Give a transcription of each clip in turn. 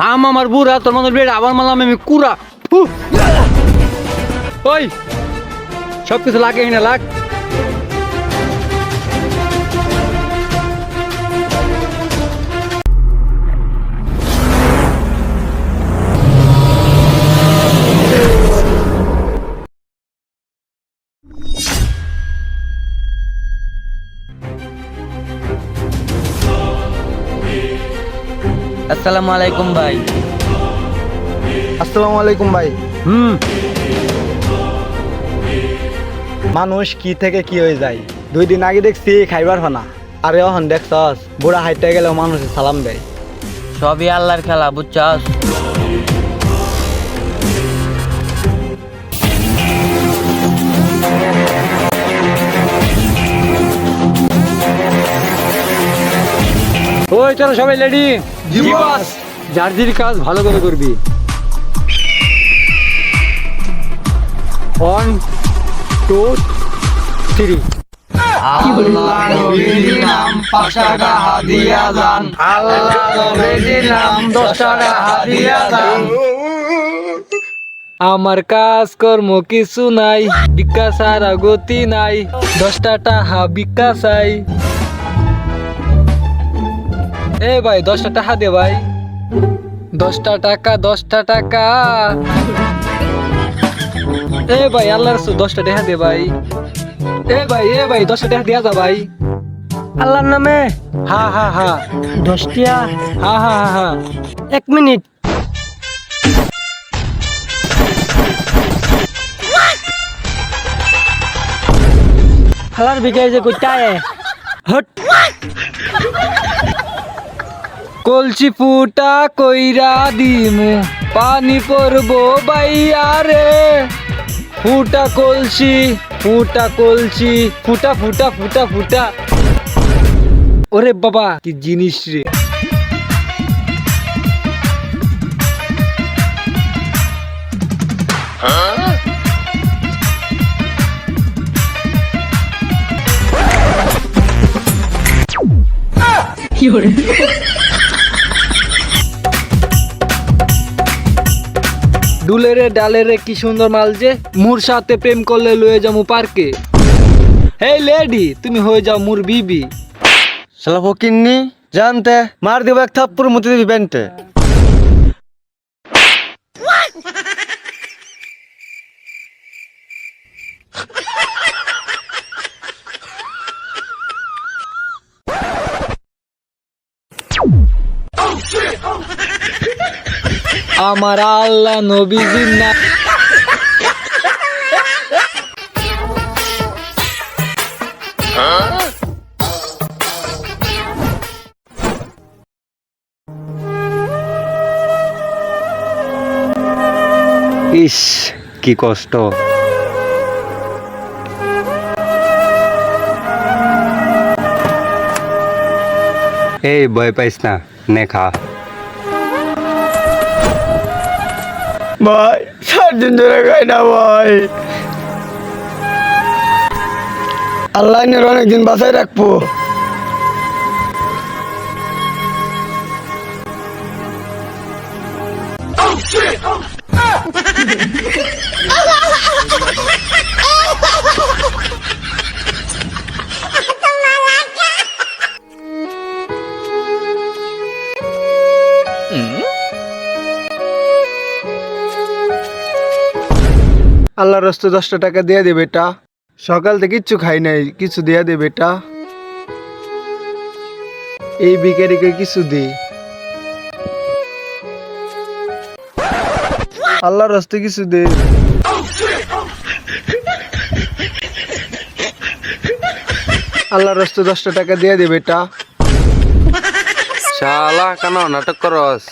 নাম আমার বুড়া, তোর মনে বেড়ে আবার মানলাম আমি কুড়া। ওই সব কিছু লাগে না, লাগ। আসসালামু আলাইকুম ভাই। আসসালামু আলাইকুম ভাই। হুম। মানুষ কি থেকে কি হয়ে যায়? দুই দিন আগে দেখছি খাইবার হনা। আরে অহন দেখছস বুড়া হাইতে গেলেও মানুষে সালাম দেয়। সবই আল্লাহর খেলা বুঝছস? ওই চলো সবাই রেডি যার যার কাজ ভালো করে করবি। ওয়ান টু থ্রি আমার কাজ কর্ম কিছু নাই বিকাশ আর গতি নাই। দশটা টাহা বিকাশ আই এ ভাই দশটা টাকা দে ভাই। দশটা টাকা দশটা টাকা। এ ভাই আল্লাহ রসুল দশটা টাকা দে ভাই। এ ভাই এ ভাই দশটা টাকা দিয়া যা ভাই। আল্লাহর নামে? হা হা হা। দশটিয়া হা হা হা হা। এক মিনিট। হালার বিকাই যে কোথায় হট। কলচি ফুটা কইরা দিমু, পানি পড়ব বাইয়া রে। ফুটা কলসি ফুটা কলসি, ফুটা ফুটা ফুটা ফুটা। ওরে বাবা, কি জিনিস রে। ডুলেরে ডালেরে কি সুন্দর মাল যে? মুর সাথে প্রেম করলে লয়ে যাব পার্কে। হেই লেডি, তুমি হয়ে যাও মুর বিবি। শালা ফকিন্নি, জানতে, মার দিব এক থাপ্পুর মতে দিবি বেন্টে আমার আল্লাহ নবীজির না ইস কি কষ্ট। এই ভয় পাইস না নে খা। ভাই সাত দিন ধরে খাই না ভাই। আল্লাহ অনেকদিন বাসায় রাখব। আল্লাহ রস্তে দশটা টাকা দিয়ে দেবে বেটা। সকাল থেকে কিচ্ছু খাই নাই, কিছু দিয়ে দে বেটা। এই বিকারিকে কিছু দে। আল্লাহর রাস্তে কিছু দে। আল্লাহর রাস্তে দশটা টাকা দিয়ে দে বেটা। শালা, কেন নাটক করস?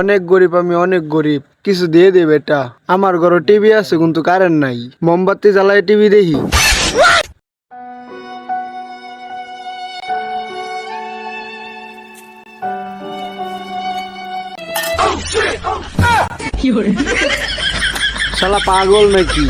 অনেক গরিব আমি অনেক গরিব। কিছু দিয়ে দে বেটা। আমার ঘরে টিভি আছে কিন্তু কারেন্ট নাই। মোমবাতি জ্বালায় টিভি দেখি। শালা পাগল নাকি?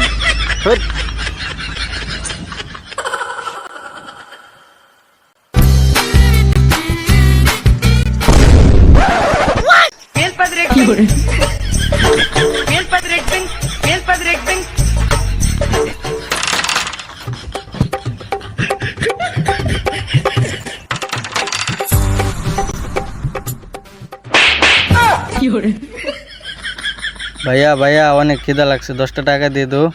भैया भैया अवन किधर लग से दोस्त टाका दे दो।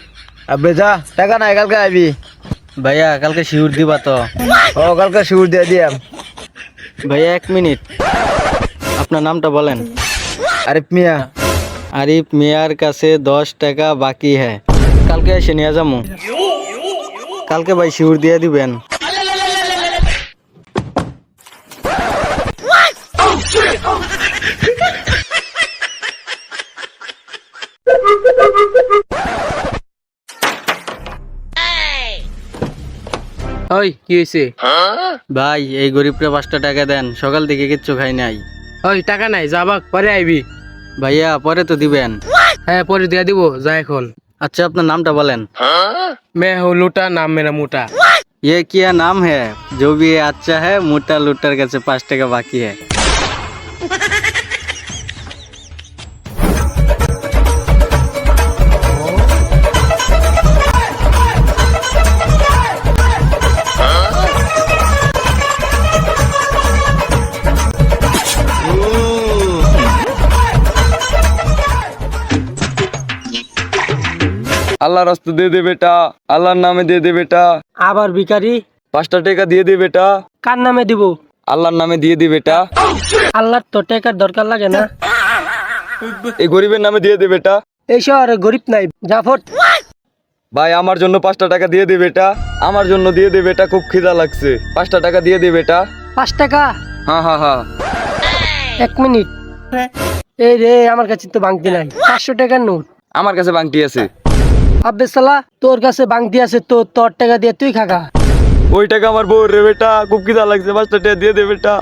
अब बेटा टाका ना कल का अभी भैया कल का शिवर दी बात तो। ओ कल का शिवर दे दिया भैया एक मिनट। अपना नाम तो बोलें আরিফ মিয়া আরিফ মিয়ার কাছে দশ টাকা বাকি হ্যাঁ কালকে এসে নিয়ে যাব কালকে ভাই শিউর দিয়ে দিবেন ওই কি হয়েছে ভাই এই গরিবটা পাঁচটা টাকা দেন। সকাল থেকে কিচ্ছু খাই নাই। ওই টাকা নাই যাবাক পরে আইবি। ভাইয়া পরে তো দিবেন। হ্যাঁ পরে দিয়ে দিব যা এখন আচ্ছা আপনার নামটা বলেন। मैं हूँ लूटा नाम मेरा मोटा ये क्या नाम है जो भी अच्छा है मोटा लुटर कैसे पाँच टका बाकी है আল্লাহর রাস্তা দিয়ে দে বেটা আল্লাহর নামে দিয়ে দে বেটা। আবার ভিখারি? পাঁচটা টাকা দিয়ে দে বেটা। কার নামে দিব? আল্লাহর নামে দিয়ে দে বেটা। আল্লাহর তো টাকার দরকার লাগে না। এই গরিবের নামে দিয়ে দে বেটা। এই শহরে গরিব নাই জাফর। ভাই আমার জন্য পাঁচটা টাকা দিয়ে দে বেটা। আমার জন্য দিয়ে দে বেটা খুব খিদা লাগছে। পাঁচটা টাকা দিয়ে দে বেটা। পাঁচ টাকা? হ্যাঁ হ্যাঁ হ্যাঁ। এক মিনিট। এই রে আমার কাছে তো বাংতি নাই। পাঁচশো টাকার নোট। আমার কাছে বাংটি আছে। আব্বে সালা তোর কাছে বাংতি আছে তো তোর টাকা দিয়ে তুই খাগা। ওই টাকা আমার বউ রে বেটা খুব খিদা লাগছে পাঁচটা টাকা দিয়ে দে বেটা।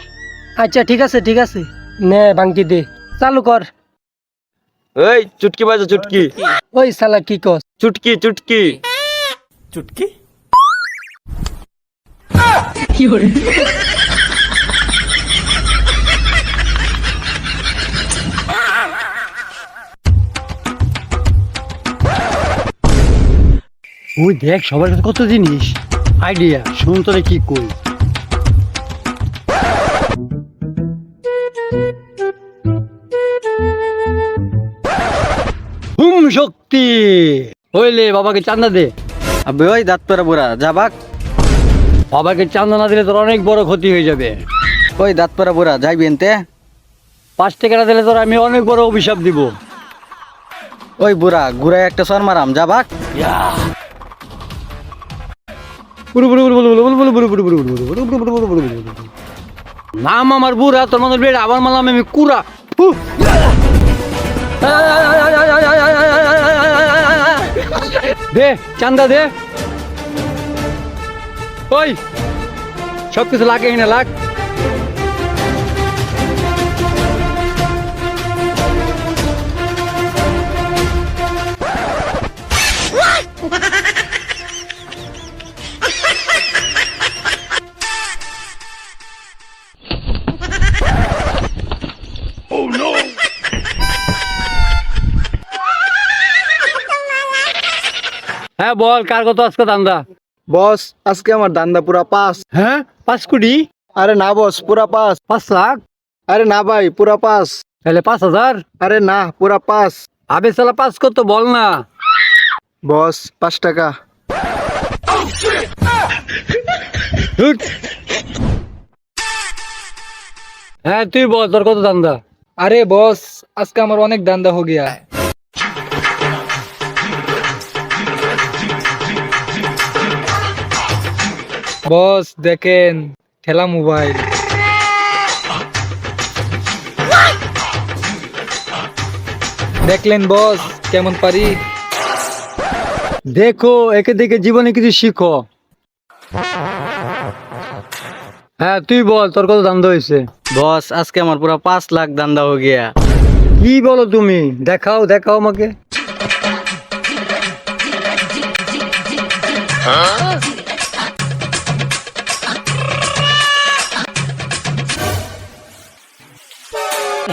আচ্ছা ঠিক আছে ঠিক আছে। নে বাংতি দে চালু কর। এই চুটকি বাজা চুটকি। ওই সালা কি কস? চুটকি চুটকি। ওই দেখ সবার কাছে কত জিনিস। আইডিয়া শুন তোরে কি কই হুম শক্তি। হইলে বাবাকে চান্দা দে। আবে ওই দাঁত পেরা বুড়া যাবাক বাবাকে চান্দা না দিলে তোর অনেক বড় ক্ষতি হয়ে যাবে। ওই দাঁত পেরা বুড়া যাইবেন তে পাঁচ টাকা দিলে তোর আমি অনেক বড় অভিশাপ দিব। ওই বুড়া ঘুরাই একটা সর মারাম নাম আমার বুড়া, তোর মানুষ বেড়ে আবার মারলাম আমি, কুড়া। দে, চান্দা দে। ওই সব লাগে এখানে লাগ। হ্যাঁ বল কার কত আজকে দান্দা বস আজকে আমার দান্দা পুরা পাস হ্যাঁ পাঁচ কোটি আরে না বস পুরা পাস পাঁচ লাখ আরে না ভাই পুরা পাস তাহলে পাঁচ হাজার আরে না পুরা পাস আবে সালা পাস কত বল না বস পাঁচ টাকা ধুর। হ্যাঁ তুই বল তোর কত দান্দা আরে বস আজকে আমার অনেক দান্দা হো গিয়া বস দেখেন ঠেলা মোবাইল। দেখলেন বস কেমন পারি? দেখো একে দেখে জীবনে কিছু শিখো। হ্যাঁ তুই বল তোর কত দান্দা হয়েছে? বস আজকে আমার পুরা পাঁচ লাখ দান্দা হয়ে গিয়া। কি বলো তুমি? দেখাও দেখাও আমাকে। এই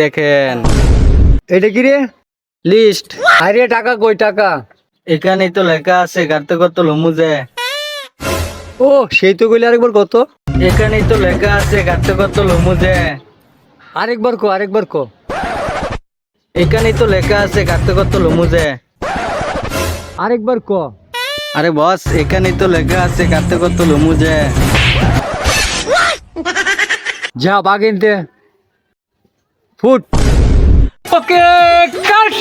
দেখেন। এটা কি রে? লিস্ট আরে টাকা কই টাকা? এখানেই তো লেখা আছে গাড়তে কত লমু যে। ও সেই তো কইলে আরেকবার কত? এখানেই তো লেখা আছে কাটতে কত লমুজে আরেকবার কো আরেকবার কো। এখানেই তো লেখা আছে কাটতে কত লমুজে আরেকবার কো। আরে বস এখানেই তো লেখা আছে কাতে কত লুমু যে। যা বাগিনতে ফুট। ওকে কাট।